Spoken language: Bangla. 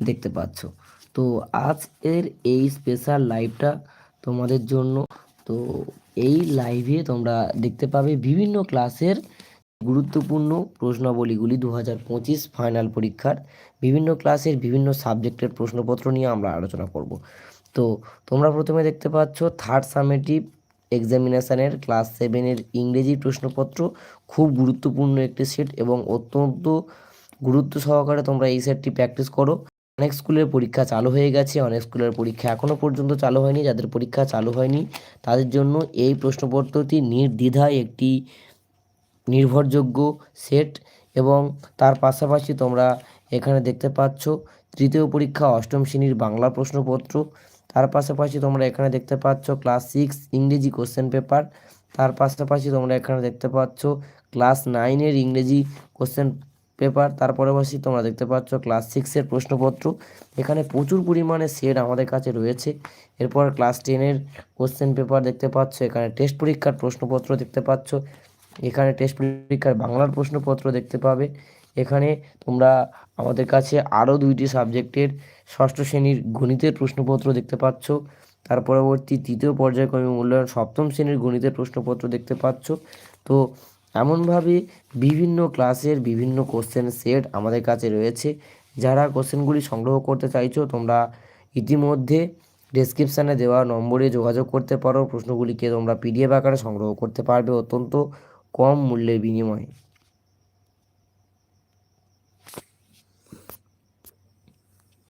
দেখতে পাচ্ছ। তো আজ এর এই স্পেশাল লাইভটা তোমাদের জন্য। তো এই লাইভে তোমরা দেখতে পাবে বিভিন্ন ক্লাসের গুরুত্বপূর্ণ প্রশ্নাবলীগুলি দু হাজার পঁচিশ ফাইনাল পরীক্ষার। বিভিন্ন ক্লাসের বিভিন্ন সাবজেক্টের প্রশ্নপত্র নিয়ে আমরা আলোচনা করব। তো তোমরা প্রথমে দেখতে পাচ্ছ থার্ড সামেটিভ এক্সামিনেশানের ক্লাস সেভেনের ইংরেজি প্রশ্নপত্র। খুব গুরুত্বপূর্ণ একটি সেট এবং অত্যন্ত গুরুত্ব সহকারে তোমরা এই সেটটি প্র্যাকটিস করো। অনেক স্কুলের পরীক্ষা চালু হয়ে গেছে, অনেক স্কুলের পরীক্ষা এখনও পর্যন্ত চালু হয়নি। যাদের পরীক্ষা চালু হয়নি, তাদের জন্য এই প্রশ্নপত্রটি নির্দ্বিধায় একটি নির্ভরযোগ্য সেট এবং তার পাশাপাশি তোমরা এখানে দেখতে পাচ্ছ তৃতীয় পরীক্ষা অষ্টম শ্রেণির বাংলা প্রশ্নপত্র। তার পাশাপাশি তোমরা এখানে দেখতে পাচ্ছ ক্লাস সিক্স ইংরেজি কোশ্চেন পেপার। তার পাশাপাশি তোমরা এখানে দেখতে পাচ্ছ ক্লাস নাইনের ইংরেজি কোশ্চেন পেপার তার পাশাপাশি তোমরা দেখতে পাচ্ছ ক্লাস সিক্সের প্রশ্নপত্র। এখানে প্রচুর পরিমাণে সেট আমাদের কাছে রয়েছে। এরপর ক্লাস টেনের কোশ্চেন পেপার দেখতে পাচ্ছ, এখানে টেস্ট পরীক্ষার প্রশ্নপত্র দেখতে পাচ্ছ। এখানে টেস্ট পরীক্ষার বাংলার প্রশ্নপত্র দেখতে পাবে। এখানে তোমরা আমাদের কাছে আরও দুইটি সাবজেক্টের ষষ্ঠ শ্রেণির গণিতের প্রশ্নপত্র দেখতে পাচ্ছ। তার পরবর্তী তৃতীয় পর্যায়ক্রমে মূল্যায়ন সপ্তম শ্রেণির গণিতের প্রশ্নপত্র দেখতে পাচ্ছ। তো এমনভাবে বিভিন্ন ক্লাসের বিভিন্ন কোশ্চেন সেট আমাদের কাছে রয়েছে। যারা কোশ্চেনগুলি সংগ্রহ করতে চাইছো, তোমরা ইতিমধ্যে ডেসক্রিপশানে দেওয়া নম্বরে যোগাযোগ করতে পারো। প্রশ্নগুলিকে তোমরা পিডিএফ আকারে সংগ্রহ করতে পারবে অত্যন্ত কম মূল্যের বিনিময়ে।